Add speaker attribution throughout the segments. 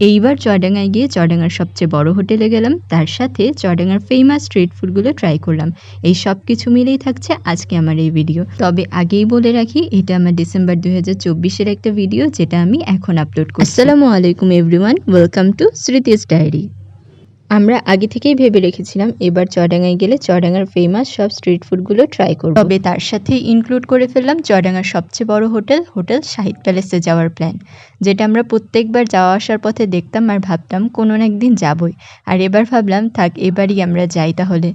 Speaker 1: এইবার চডাঙ্গায় গিয়ে চডাঙ্গার সবচেয়ে বড় হোটেলে গেলাম, তার সাথে চডাঙ্গার ফেমাস স্ট্রিট ফুডগুলো ট্রাই করলাম। এই সব কিছু মিলেই থাকছে আজকে আমার এই ভিডিও তবে আগেই বলে রাখি, এটা আমার ডিসেম্বর দুই হাজার একটা ভিডিও যেটা আমি এখন আপলোড করছি। আসসালামু আলাইকুম everyone welcome to Smriti's diary আমরা আগে থেকেই ভেবে রেখেছিলাম এবার চডাঙ্গায় গেলে চডাঙ্গার ফেমাস সব স্ট্রিট ফুডগুলো ট্রাই করব। তবে তার সাথে ইনক্লুড করে ফেললাম চডাঙ্গার সবচেয়ে বড় হোটেল হোটেল শাহিদ প্যালেসে যাওয়ার প্ল্যান যেটা আমরা প্রত্যেকবার যাওয়া আসার পথে দেখতাম আর ভাবতাম কোনো না একদিন যাবই। আর এবার ভাবলাম, থাক, এবারই আমরা যাই তাহলে।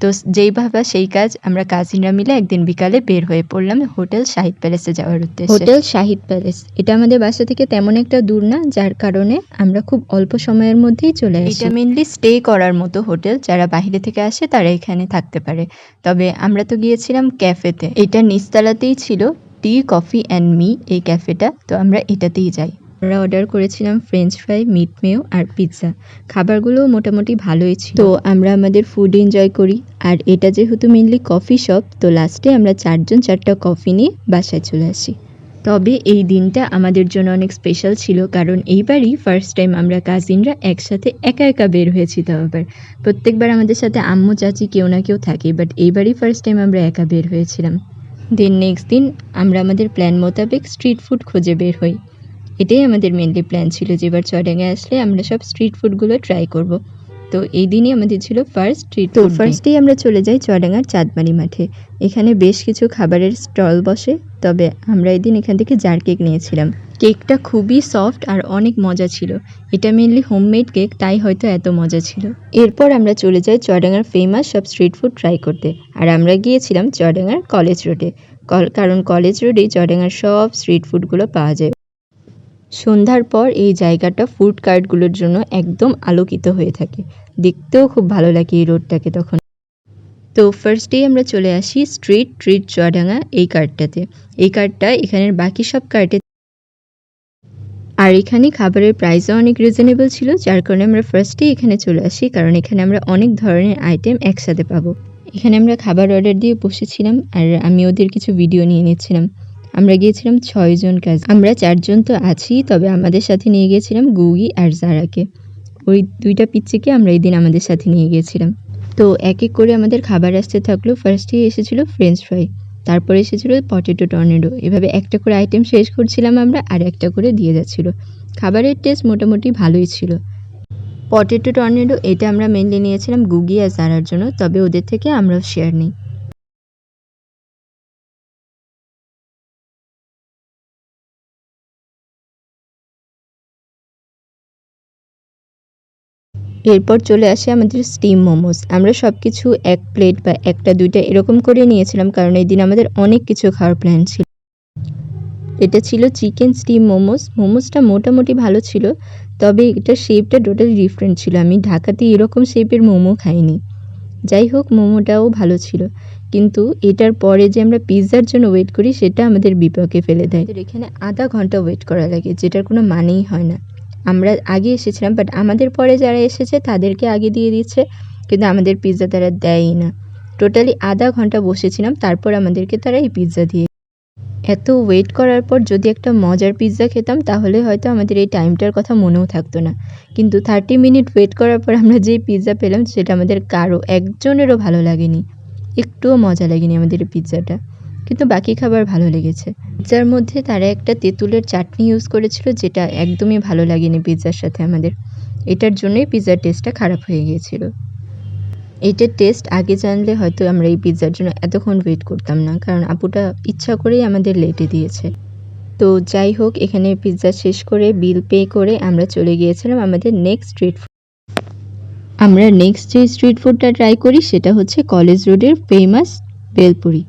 Speaker 1: তো যেই ভাবা সেই কাজ আমরা কাজিনরা মিলে একদিন বিকালে বের হয়ে পড়লাম হোটেল শাহিদ প্যালেসে যাওয়ার উদ্দেশ্যে। Hotel Shahid palace. এটা আমাদের বাসা থেকে তেমন একটা দূর না যার কারণে আমরা খুব অল্প সময়ের মধ্যেই চলে আসি। এটা মেনলি স্টে করার মতো হোটেল যারা বাইরে থেকে আসে তারা এখানে থাকতে পারে। তবে আমরা তো গিয়েছিলাম ক্যাফেতে। এটা নিচতলাতেই ছিল টি কফি অ্যান্ড মি এই ক্যাফেটা তো আমরা এটাতেই যাই। আমরা অর্ডার করেছিলাম ফ্রেঞ্চ ফ্রাই মিট মেও আর পিৎজা খাবারগুলোও মোটামুটি ভালোই ছিল। তো আমরা আমাদের ফুড এনজয় করি। আর এটা যেহেতু মেনলি কফি শপ তো লাস্টে আমরা চারজন চারটা কফি নিয়ে বাসায় চলে আসি। তবে এই দিনটা আমাদের জন্য অনেক স্পেশাল ছিল। কারণ এইবারই ফার্স্ট টাইম আমরা কাজিনরা একসাথে একা একা বের হয়েছি তো আবার। প্রত্যেকবার আমাদের সাথে আম্মু, চাচি কেউ না কেউ থাকে বাট এইবারই ফার্স্ট টাইম আমরা একা বের হয়েছিলাম। দেন নেক্সট দিন আমরা আমাদের প্ল্যান মোতাবেক স্ট্রিট ফুড খুঁজে বের হই। এটাই আমাদের মেনলি প্ল্যান ছিল যে এবার চুয়াডাঙ্গায় আসলে আমরা সব স্ট্রিট ফুডগুলো ট্রাই করব। তো এই দিনই আমাদের ছিল ফার্স্ট স্ট্রিট তো ফার্স্টেই আমরা চলে যাই চুয়াডাঙ্গার চাঁদমারি মাঠে। এখানে বেশ কিছু খাবারের স্টল বসে তবে আমরা এদিন এখান থেকে জার কেক নিয়েছিলাম। কেকটা খুবই সফট আর অনেক মজা ছিল। এটা মেনলি হোমমেড কেক তাই হয়তো এত মজা ছিল। এরপর আমরা চলে যাই চুয়াডাঙ্গার ফেমাস সব স্ট্রিট ফুড ট্রাই করতে। আর আমরা গিয়েছিলাম চুয়াডাঙ্গার কলেজ রোডে কারণ কলেজ রোডেই চুয়াডাঙ্গার সব স্ট্রিট ফুডগুলো পাওয়া যায়। সন্ধ্যার পর এই জায়গাটা ফুড কার্টগুলোর জন্য একদম আলোকিত হয়ে থাকে। দেখতেও খুব ভালো লাগে এই রোডটাকে তখন। তো ফার্স্টেই আমরা চলে আসি স্ট্রিট ট্রিট চুয়াডাঙ্গা এই কার্ডটাতে এই কার্ডটা এখানের বাকি সব কার্টে আর এখানে খাবারের প্রাইসও অনেক রিজনেবল ছিল, যার কারণে আমরা ফার্স্টেই এখানে চলে আসি, কারণ এখানে আমরা অনেক ধরনের আইটেম একসাথে পাবো। এখানে আমরা খাবার অর্ডার দিয়ে বসেছিলাম, আর আমি ওদের কিছু ভিডিও নিয়ে নিচ্ছিলাম। আমরা গিয়েছিলাম ছয়জন কাজ। আমরা চারজন তো আছি, তবে আমাদের সাথে নিয়ে গিয়েছিলাম গুগি আর জারাকে। ওই দুইটা পিচ্চিকে আমরা এই দিন আমাদের সাথে নিয়ে গিয়েছিলাম। তো এক এক করে আমাদের খাবার আসতে থাকল। ফার্স্টেই এসেছিল ফ্রেঞ্চ ফ্রাই তারপরে এসেছিল পটেটো টর্নেডো এভাবে একটা করে আইটেম শেষ করছিলাম আমরা, আর একটা করে দিয়ে যাচ্ছিল। খাবারের টেস্ট মোটামুটি ভালোই ছিল। পটেটো টর্নেডো এটা আমরা মেনলি নিয়েছিলাম গুগি আর জারার জন্য, তবে ওদের থেকে আমরাও শেয়ার নিই। এরপর চলে আসে আমাদের স্টিম মোমোস আমরা সব কিছু এক প্লেট বা একটা, দুইটা এরকম করে নিয়েছিলাম, কারণ এই দিন আমাদের অনেক কিছু খাওয়ার প্ল্যান ছিল। এটা ছিল চিকেন স্টিম মোমোস মোমোসটা মোটামুটি ভালো ছিল, তবে এটা শেপটা টোটালি ডিফারেন্ট ছিল। আমি ঢাকাতে এরকম শেপের মোমো খাইনি। যাই হোক, মোমোটাও ভালো ছিল। কিন্তু এটার পরে যে আমরা পিৎজার জন্য ওয়েট করি, সেটা আমাদের বিপাকে ফেলে দেয়। এখানে আধা ঘণ্টা ওয়েট করা লাগে, যেটার কোনো মানেই হয় না। আমরা আগে এসেছিলাম বাট আমাদের পরে যারা এসেছে তাদেরকে আগে দিয়ে দিচ্ছে, কিন্তু আমাদের পিৎজা তারা দেয়ই না। টোটালি আধা ঘণ্টা বসেছিলাম, তারপর আমাদেরকে তারা এই পিৎজা দিয়ে এত ওয়েট করার পর যদি একটা মজার পিৎজা খেতাম, তাহলে হয়তো আমাদের এই টাইমটার কথা মনেও থাকতো না। কিন্তু থার্টি মিনিট ওয়েট করার পর আমরা যেই পিৎজা পেলাম, সেটা আমাদের কারও একজনেরও ভালো লাগেনি। একটুও মজা লাগেনি আমাদের পিৎজাটা কিন্তু বাকি খাবার ভালো লেগেছে। পিৎজার মধ্যে তারা একটা তেঁতুলের চাটনি ইউজ করেছিল যেটা একদমই ভালো লাগেনি পিৎজার সাথে আমাদের। এটার জন্যই পিৎজার টেস্টটা খারাপ হয়ে গিয়েছিল। এটার টেস্ট আগে জানলে হয়তো আমরা এই পিৎজার জন্য এতক্ষণ ওয়েট করতাম না, কারণ আপুটা ইচ্ছা করেই আমাদের লেটে দিয়েছে। তো যাই হোক, এখানে পিৎজা শেষ করে বিল পে করে আমরা চলে গিয়েছিলাম আমাদের নেক্সট স্ট্রিট ফুড আমরা নেক্সট যে স্ট্রিট ফুডটা ট্রাই করি, সেটা হচ্ছে কলেজ রোডের ফেমাস বেলপুরি।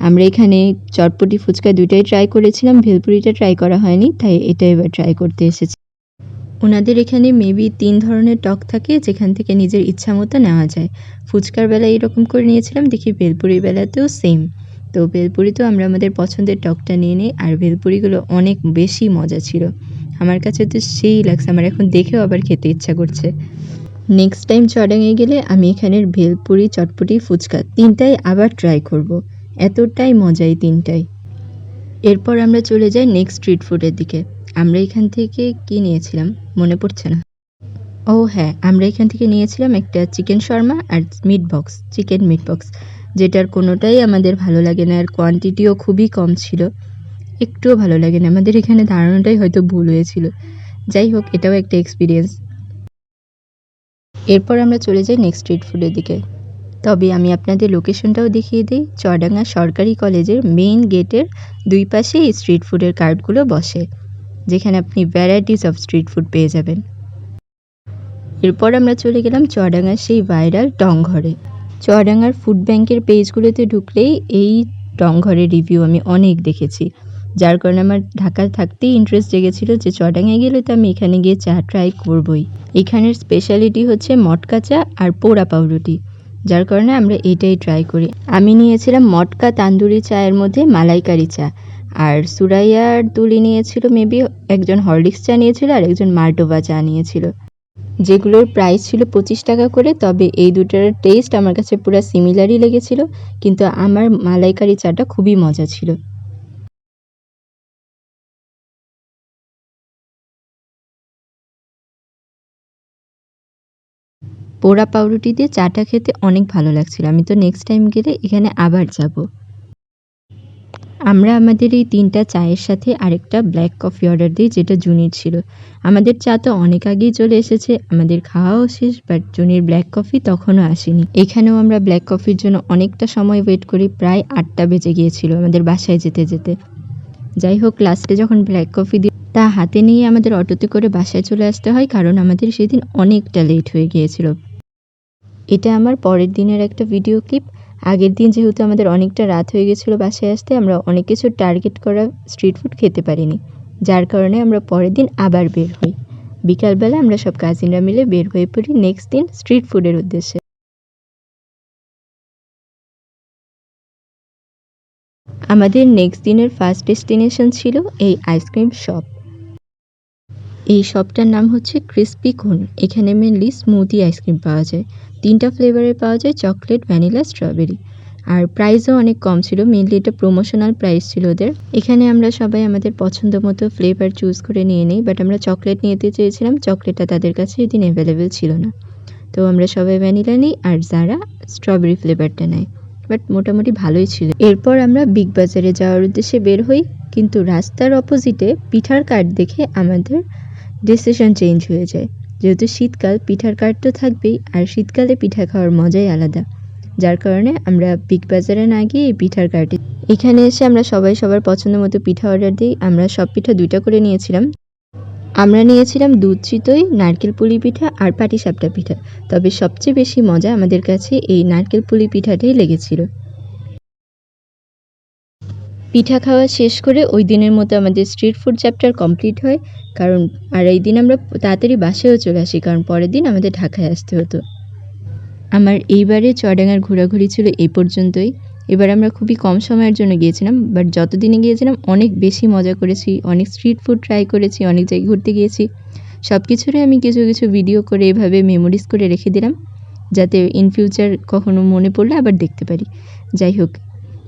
Speaker 1: আমরা এখানে চটপটি ফুচকা দুইটাই ট্রাই করেছিলাম, ভেলপুরিটা ট্রাই করা হয়নি, তাই এটা এবার ট্রাই করতে এসেছি। ওনাদের এখানে মেবি তিন ধরনের টক থাকে, যেখান থেকে নিজের ইচ্ছা মতো নেওয়া যায়। ফুচকার বেলায় এরকম করে নিয়েছিলাম, দেখি ভেলপুরির বেলাতেও সেম তো ভেলপুরিতেও আমরা আমাদের পছন্দের টকটা নিয়ে নিই, আর ভেলপুরিগুলো অনেক বেশি মজা ছিল। আমার কাছে তো সেই লাগছে, আমার এখন দেখেও আবার খেতে ইচ্ছা করছে। নেক্সট টাইম চড়াঙে গেলে আমি এখানের ভেলপুরি, চটপটি, ফুচকা তিনটাই আবার ট্রাই করব। এতটাই মজা এই তিনটাই। এরপর আমরা চলে যাই নেক্সট স্ট্রিট ফুডের দিকে। আমরা এখান থেকে কি নিয়েছিলাম? মনে পড়ছে না। ও হ্যাঁ আমরা এখান থেকে নিয়েছিলাম একটা চিকেন শর্মা আর meat box chicken meat box যেটার কোনোটাই আমাদের ভালো লাগে না আর কোয়ান্টিটিও খুবই কম ছিল। একটুও ভালো লাগে না। আমাদের এখানে ধারণাটাই হয়তো ভুল হয়েছিল। যাই হোক, এটাও একটা এক্সপিরিয়েন্স এরপর আমরা চলে যাই নেক্সট স্ট্রিট ফুডের দিকে। তবে আমি আপনাদের লোকেশনটাও দেখিয়ে দিই। চুয়াডাঙ্গা সরকারি কলেজের মেইন গেটের দুই পাশে এই স্ট্রিট ফুডের কার্টগুলো বসে, যেখানে আপনি ভ্যারাইটিস অফ স্ট্রিট ফুড পেয়ে যাবেন। এরপর আমরা চলে গেলাম চুয়াডাঙ্গার সেই ভাইরাল টংঘরে চুয়াডাঙ্গার ফুড ব্যাংকের পেজগুলোতে ঢুকলেই এই টংঘরের রিভিউ আমি অনেক দেখেছি। যার কারণে আমার ঢাকায় থাকতেই ইন্টারেস্ট জেগেছিল যে চুয়াডাঙ্গায় গেলে তো আমি এখানে গিয়ে চা ট্রাই করবই। এখানের স্পেশালিটি হচ্ছে মটকা চা আর পোড়া পাউরুটি। যার কারণে আমরা এটাই ট্রাই করি। আমি নিয়েছিলাম মটকা তান্দুরি চায়ের মধ্যে মালাইকারি চা। আর সুরাইয়ার তুলি নিয়েছিল মেবি একজন হরলিক্স চা নিয়েছিল আর একজন মাল্টোভা চা নিয়েছিল। যেগুলোর প্রাইস ছিল পঁচিশ টাকা করে, তবে এই দুটার টেস্ট আমার কাছে পুরো সিমিলারই লেগেছিল। কিন্তু আমার মালাইকারি চাটা খুবই মজা ছিল। পোড়া পাউরুটি দিয়ে চাটা খেতে অনেক ভালো লাগছিল। আমি তো নেক্সট টাইম গেলে এখানে আবার যাব। আমরা আমাদের এই তিনটা চায়ের সাথে আরেকটা ব্ল্যাক কফি অর্ডার দিই, যেটা জুনির ছিল। আমাদের চা তো অনেক আগেই চলে এসেছে, আমাদের খাওয়াও শেষ বাট জুনির ব্ল্যাক কফি তখনও আসেনি। এখানেও আমরা ব্ল্যাক কফির জন্য অনেকটা সময় ওয়েট করি, প্রায় আটটা বেজে গিয়েছিল আমাদের বাসায় যেতে যেতে। যাই হোক লাস্টে যখন ব্ল্যাক কফি দিই তা হাতে নিয়ে আমাদের অটোতে করে বাসায় চলে আসতে হয়, কারণ আমাদের সেদিন অনেকটা লেট হয়ে গিয়েছিল। এটা আমার পরের দিনের একটা ভিডিও ক্লিপ আগের দিন যেহেতু আমাদের অনেকটা রাত হয়ে গেছিল বাসায় আসতে, আমরা অনেক কিছু টার্গেট করা স্ট্রিট ফুড খেতে পারিনি। যার কারণে আমরা পরের দিন আবার বের হই। বিকালবেলা আমরা সব কাজিনরা মিলে বের হয়ে পড়ি নেক্সট দিন স্ট্রিট ফুডের উদ্দেশ্যে। আমাদের নেক্সট দিনের ফার্স্ট ডেস্টিনেশন ছিল এই আইসক্রিম শপ এই শপটার নাম হচ্ছে ক্রিস্পি কোন এখানে মেনলি স্মুদি আইসক্রিম পাওয়া যায়। তিনটা ফ্লেভারের পাওয়া যায় চকলেট ভ্যানিলা স্ট্রবেরি আর প্রাইসও অনেক কম ছিল মেনলি এটা প্রমোশনাল প্রাইস ছিল ওদের। এখানে আমরা সবাই আমাদের পছন্দ মতো ফ্লেভার চুজ করে নিয়ে নিই বাট আমরা চকলেট নিতে চেয়েছিলাম চকলেটটা তাদের কাছে এদিন অ্যাভেলেবেল ছিল না। তো আমরা সবাই ভ্যানিলা নিই আর যারা স্ট্রবেরি ফ্লেভারটা নেয় বাট মোটামুটি ভালোই ছিল। এরপর আমরা বিগ বাজারে যাওয়ার উদ্দেশ্যে বের হই, কিন্তু রাস্তার অপোজিটে পিঠার কার্ড দেখে আমাদের ডিসিশন চেঞ্জ হয়ে যায়। যেহেতু শীতকাল, পিঠার কার্ড তো থাকবেই, আর শীতকালে পিঠা খাওয়ার মজাই আলাদা। যার কারণে আমরা বিগ বাজারে না গিয়ে এই পিঠার কার্টে এখানে এসে আমরা সবাই সবার পছন্দ মতো পিঠা অর্ডার দিই। আমরা সব পিঠা দুইটা করে নিয়েছিলাম। আমরা নিয়েছিলাম দুধ চিতই, নারকেল পুলি পিঠা আর পাটিসাপটা পিঠা। তবে সবচেয়ে বেশি মজা আমাদের কাছে এই নারকেল পুলি পিঠাটাই লেগেছিল। পিঠা খাওয়া শেষ করে ওই দিনের মতো আমাদের স্ট্রিট ফুড চ্যাপ্টার কমপ্লিট হয়। কারণ আর এই দিন আমরা তাড়াতাড়ি বাসেও চলে আসি, কারণ পরের দিন আমাদের ঢাকায় আসতে হতো। আমার এইবারে চুয়াডাঙ্গার ঘোরাঘুরি ছিল এই পর্যন্তই। এবার আমরা খুবই কম সময়ের জন্য গিয়েছিলাম বাট যতদিনে গিয়েছিলাম অনেক বেশি মজা করেছি, অনেক স্ট্রিট ফুড ট্রাই করেছি, অনেক জায়গায় ঘুরতে গিয়েছি। সব কিছুরই আমি কিছু কিছু ভিডিও করে এভাবে মেমোরিজ করে রেখে দিলাম, যাতে ইন ফিউচার কখনো মনে পড়লে আবার দেখতে পারি। যাই হোক